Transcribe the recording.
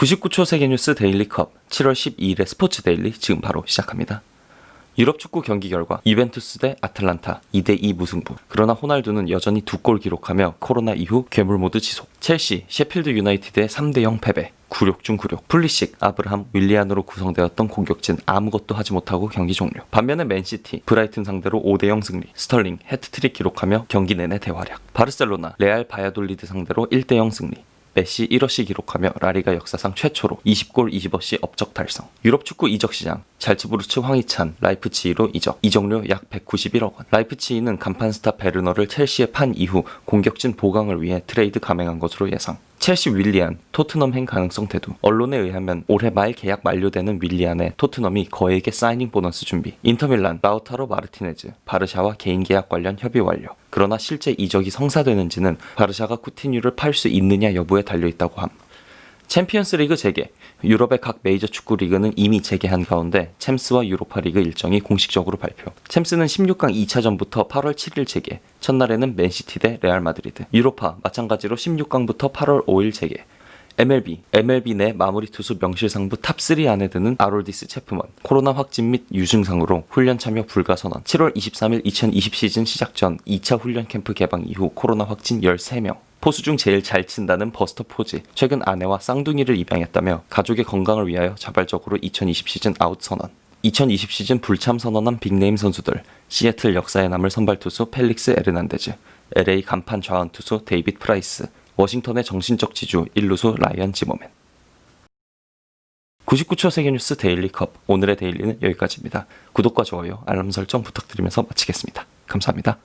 99초 세계뉴스 데일리컵 7월 12일의 스포츠 데일리 지금 바로 시작합니다. 유럽 축구 경기 결과 이벤투스 대 아틀란타 2대2 무승부. 그러나 호날두는 여전히 두 골 기록하며 코로나 이후 괴물 모드 지속. 첼시, 셰필드 유나이티드의 3대0 패배. 굴욕 중 굴욕. 플리식, 아브라함, 윌리안으로 구성되었던 공격진 아무것도 하지 못하고 경기 종료. 반면에 맨시티, 브라이튼 상대로 5대0 승리. 스털링, 해트트릭 기록하며 경기 내내 대활약. 바르셀로나, 레알 바야돌리드 상대로 1대0 승리. 메시 1어시 기록하며 라리가 역사상 최초로 20골 20어시 업적 달성. 유럽 축구 이적 시장 잘츠부르츠 황희찬 라이프치히로 이적. 이적료 약 191억 원. 라이프치히는 간판 스타 베르너를 첼시에 판 이후 공격진 보강을 위해 트레이드 감행한 것으로 예상. 첼시 윌리안, 토트넘 행 가능성 대두. 언론에 의하면 올해 말 계약 만료되는 윌리안에 토트넘이 거액의 사이닝 보너스 준비. 인터밀란, 라우타로 마르티네즈, 바르샤와 개인 계약 관련 협의 완료. 그러나 실제 이적이 성사되는지는 바르샤가 쿠티뉴를 팔 수 있느냐 여부에 달려 있다고 함. 챔피언스 리그 재개. 유럽의 각 메이저 축구 리그는 이미 재개한 가운데 챔스와 유로파 리그 일정이 공식적으로 발표. 챔스는 16강 2차전부터 8월 7일 재개. 첫날에는 맨시티 대 레알 마드리드. 유로파 마찬가지로 16강부터 8월 5일 재개. MLB, MLB 내 마무리 투수 명실상부 탑3 안에 드는 아롤디스 체프먼. 코로나 확진 및 유증상으로 훈련 참여 불가 선언. 7월 23일 2020 시즌 시작 전 2차 훈련 캠프 개방 이후 코로나 확진 13명. 포수 중 제일 잘 친다는 버스터 포즈. 최근 아내와 쌍둥이를 입양했다며 가족의 건강을 위하여 자발적으로 2020 시즌 아웃 선언. 2020 시즌 불참 선언한 빅네임 선수들. 시애틀 역사에 남을 선발 투수 펠릭스 에르난데즈. LA 간판 좌완 투수 데이빗 프라이스. 워싱턴의 정신적 지주 1루수 라이언 지모맨. 99초 세계뉴스 데일리컵 오늘의 데일리는 여기까지입니다. 구독과 좋아요, 알람 설정 부탁드리면서 마치겠습니다. 감사합니다.